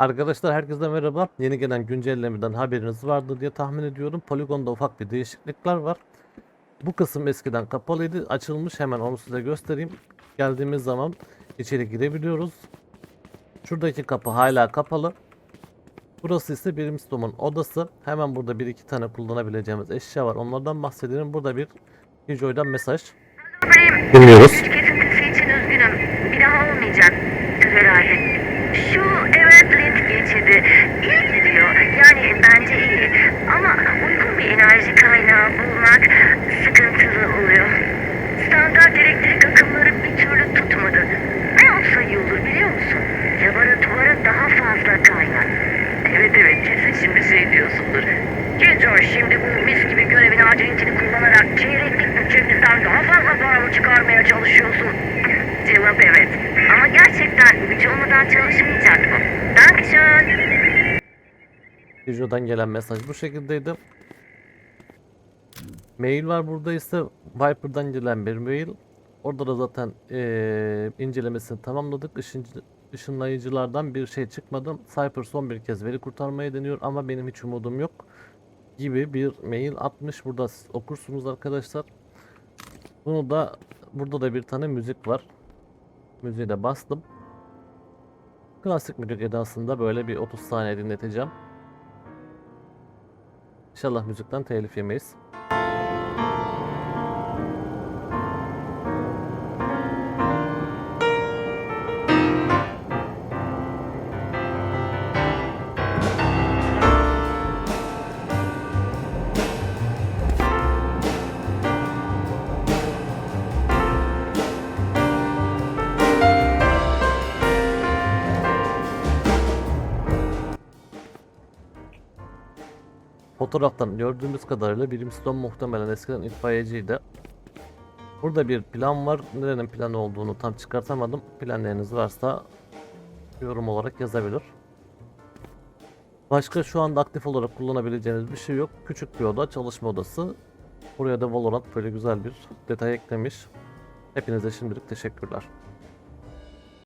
Arkadaşlar herkese merhaba. Yeni gelen güncellemeden haberiniz vardı diye tahmin ediyorum. Poligon'da ufak bir değişiklikler var. Bu kısım eskiden kapalıydı. Açılmış hemen onu size göstereyim. Geldiğimiz zaman içeri girebiliyoruz. Şuradaki kapı hala kapalı. Burası ise Brimstone'un odası. Hemen burada bir iki tane kullanabileceğimiz eşya var. Onlardan bahsedelim. Burada bir Kijoy'dan mesaj. Dinliyoruz. kesintisi için üzgünüm. Bir daha olmayacak herhalde. Şu evet geçidi iyi gidiyor. Yani bence iyi. Ama uygun bir enerji kaynağı bulmak sıkıntılı oluyor. Standart elektrik akımları bir türlü tutmadı. Ne olsa iyi olur biliyor musun? Laboratuvara daha fazla kaynak. Evet evet kesin şimdi şey diyorsundur. Ginger şimdi bu mis gibi görevin aciliyetini kullanarak Cevap evet. Ama gerçekten güç olmadan çalışmayacak bu. Dankeschön. Kijo'dan gelen mesaj bu şekildeydi. Mail var burada ise Viper'dan gelen bir mail. Orada da zaten eee, incelemesini tamamladık. Işın, ışınlayıcılardan bir şey çıkmadı. Cypher son bir kez veri kurtarmayı deniyor ama benim hiç umudum yok gibi bir mail atmış. Burada siz okursunuz arkadaşlar. Bunu da burada da bir tane müzik var. Müziği de bastım. Klasik müzik edasında böyle bir 30 saniye dinleteceğim. İnşallah müzikten telif yemeyiz. Fotoğraftan gördüğümüz kadarıyla Brimstone muhtemelen eskiden itfaiyeciydi. Burada bir plan var. Nerenin planı olduğunu tam çıkartamadım. Planlarınız varsa yorum olarak yazabilir. Başka şu anda aktif olarak kullanabileceğiniz bir şey yok. Küçük bir oda, çalışma odası. Buraya da Valorant böyle güzel bir detay eklemiş. Hepinize şimdilik teşekkürler.